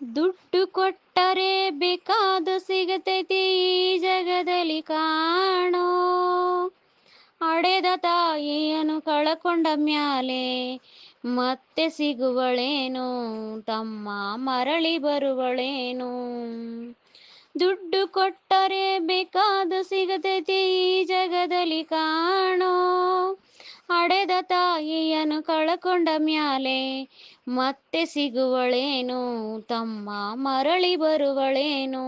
ದುಡ್ಡು ಕೊಟ್ಟರೆ ಬೇಕಾದ ಸಿಗತೈತಿ ಈ ಜಗದಲ್ಲಿ ಕಾಣೋ. ಅಡೆದ ತಾಯಿಯನ್ನು ಕಳಕೊಂಡ ಮ್ಯಾಲೆ ಮತ್ತೆ ಸಿಗುವಳೇನು? ತಮ್ಮ ಮರಳಿ ಬರುವಳೇನು? ದುಡ್ಡು ಕೊಟ್ಟರೆ ಬೇಕಾದ ಸಿಗತೈತಿ ತಾಯಿಯನ್ನು ಕಳಕೊಂಡ ಮ್ಯಾಲೆ ಮತ್ತೆ ಸಿಗುವಳೇನು? ತಮ್ಮ ಮರಳಿ ಬರುವಳೇನು?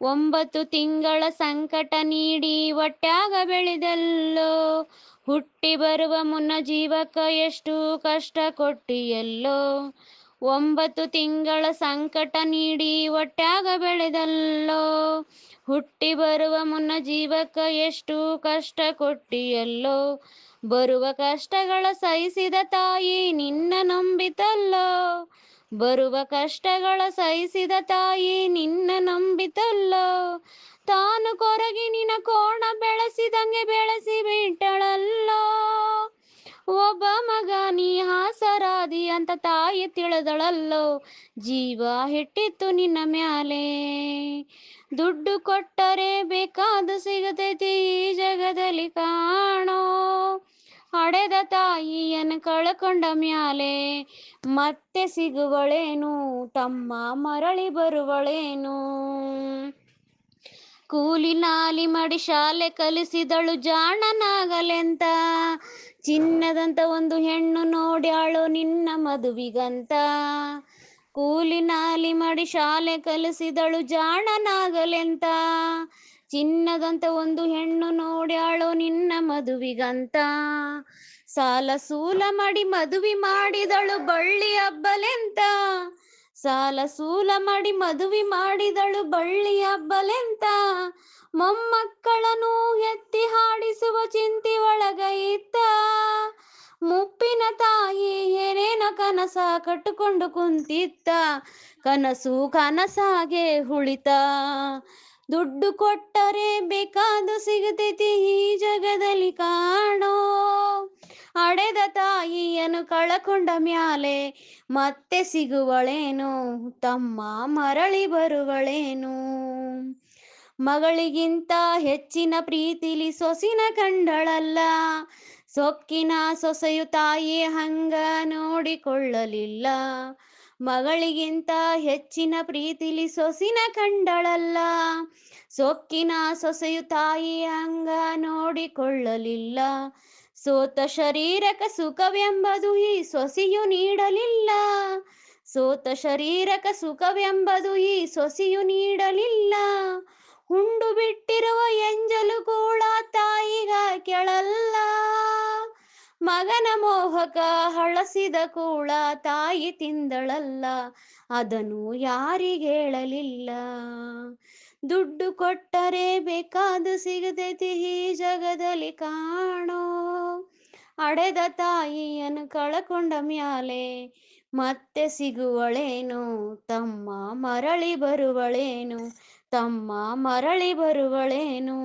ಒಂಬತ್ತು ತಿಂಗಳ ಸಂಕಟ ನೀಡಿ ಒಟ್ಟಾಗ ಬೆಳೆದಲ್ಲೋ? ಹುಟ್ಟಿ ಬರುವ ಮುನ್ನ ಜೀವಕ ಎಷ್ಟು ಕಷ್ಟ ಕೊಟ್ಟಿಯಲ್ಲೋ? ಒಂಬತ್ತು ತಿಂಗಳ ಸಂಕಟ ನೀಡಿ ಒಟ್ಟಾಗ ಬೆಳೆದಲ್ಲೋ? ಹುಟ್ಟಿ ಬರುವ ಮುನ್ನ ಜೀವಕ ಎಷ್ಟು ಕಷ್ಟ ಕೊಟ್ಟಿಯಲ್ಲೋ ಬರುವ ಕಷ್ಟಗಳ ಸಹಿಸಿದ ತಾಯಿ ನಿನ್ನ ನಂಬಿತಲ್ಲೋ, ಬರುವ ಕಷ್ಟಗಳ ಸಹಿಸಿದ ತಾಯಿ ನಿನ್ನ ನಂಬಿತಲ್ಲೋ, ತಾನು ಕೊರಗಿ ನಿನ್ನ ಕೋಣ ಬೆಳೆಸಿದಂಗೆ ಬೆಳೆಸಿ ಅಂತ ತಾಯಿ ತಿಳಿದಳಲ್ಲೋ? ಜೀವ ಹಿಟ್ಟಿತ್ತು ನಿನ್ನ ಮ್ಯಾಲೆ. ದುಡ್ಡು ಕೊಟ್ಟರೆ ಬೇಕಾದ ಸಿಗತೈತಿ ಈ ಜಗದಲ್ಲಿ ಕಾಣೋ. ಹಡೆದ ತಾಯಿಯನ್ನು ಕಳ್ಕೊಂಡ ಮ್ಯಾಲೆ. ಮತ್ತೆ ಸಿಗುವಳೇನು? ತಮ್ಮ ಮರಳಿ ಬರುವಳೇನು? ಕೂಲಿ ನಾಲಿ ಮಾಡಿ ಶಾಲೆ ಕಲಿಸಿದಳು ಜಾಣನಾಗಲೆಂತ? ಚಿನ್ನದಂತ ಒಂದು ಹೆಣ್ಣು ನೋಡ್ಯಾಳು ನಿನ್ನ ಮದುವಿಗಂತ. ಕೂಲಿ ನಾಲಿ ಮಾಡಿ ಶಾಲೆ ಕಲಿಸಿದಳು ಜಾಣನಾಗಲೆಂತ. ಚಿನ್ನದಂತ ಒಂದು ಹೆಣ್ಣು ನೋಡ್ಯಾಳು ನಿನ್ನ ಮದುವಿಗಂತ. ಸಾಲ ಸೂಲ ಮಾಡಿ ಮದುವೆ ಮಾಡಿದಳು ಬಳ್ಳಿ ಹಬ್ಬಲೆಂತ. ಸಾಲ ಸೂಲ ಮಾಡಿ ಮದುವೆ ಮಾಡಿದಳು ಬಳ್ಳಿ ಹಬ್ಬಲೆಂತ. ಮೊಮ್ಮಕ್ಕಳನ್ನು ಎತ್ತಿ ಹಾಡಿಸುವ ಚಿಂತಿ ಒಳಗ ಕನಸ ಕಟ್ಟಿಕೊಂಡು ಕುಂತಿತ್ತ ಕನಸು ಕನಸಾಗೆ ಹುಳಿತ ದುಡ್ಡು ಕೊಟ್ಟರೆ ಬೇಕಾದು ಸಿಗತೈತಿ ಈ ಜಗದಲ್ಲಿ ಕಾಣೋ. ಅಡೆದ ತಾಯಿಯನ್ನು ಕಳಕೊಂಡ ಮ್ಯಾಲೆ ಮತ್ತೆ ಸಿಗುವಳೇನು? ತಮ್ಮ ಮರಳಿ ಬರುವಳೇನು? ಮಗಳಿಗಿಂತ ಹೆಚ್ಚಿನ ಪ್ರೀತಿಲಿ ಸೊಸಿನ ಕಂಡಳಲ್ಲ. ಸೊಕ್ಕಿನ ಸೊಸೆಯು ತಾಯಿ ಹಂಗ ನೋಡಿಕೊಳ್ಳಲಿಲ್ಲ. ಮಗಳಿಗಿಂತ ಹೆಚ್ಚಿನ ಪ್ರೀತಿಲಿ ಸೊಸಿನ ಕಂಡಳಲ್ಲ. ಸೊಕ್ಕಿನ ಸೊಸೆಯು ತಾಯಿ ಹಂಗ ನೋಡಿಕೊಳ್ಳಲಿಲ್ಲ. ಸೋತ ಶರೀರಕ ಸುಖವೆಂಬುದು ಈ ಸೊಸೆಯು ನೀಡಲಿಲ್ಲ. ಸೋತ ಶರೀರಕ ಸುಖವೆಂಬುದು ಈ ಸೊಸೆಯು ನೀಡಲಿಲ್ಲ. ಹುಂಡು ಬಿಟ್ಟಿರುವ ಎಂಜಲು ಕೂಡ ತಾಯಿಗ ಕೆಳಲ್ಲ. ಮಗನ ಮೋಹಕ ಹಳಸಿದ ಕೂಳ ತಾಯಿ ತಿಂದಳಲ್ಲ, ಅದನ್ನು ಯಾರಿಗೇಳಲಿಲ್ಲ ದುಡ್ಡು ಕೊಟ್ಟರೆ ಬೇಕಾದ ಸಿಗದೈತಿ ಈ ಜಗದಲ್ಲಿ ಕಾಣೋ. ಅಡೆದ ತಾಯಿಯನ್ನು ಕಳಕೊಂಡ ಮ್ಯಾಲೆ ಮತ್ತೆ ಸಿಗುವಳೇನು? ತಮ್ಮ ಮರಳಿ ಬರುವಳೇನು? ತಮ್ಮ ಮರಳಿ ಬರುವಳೇನು?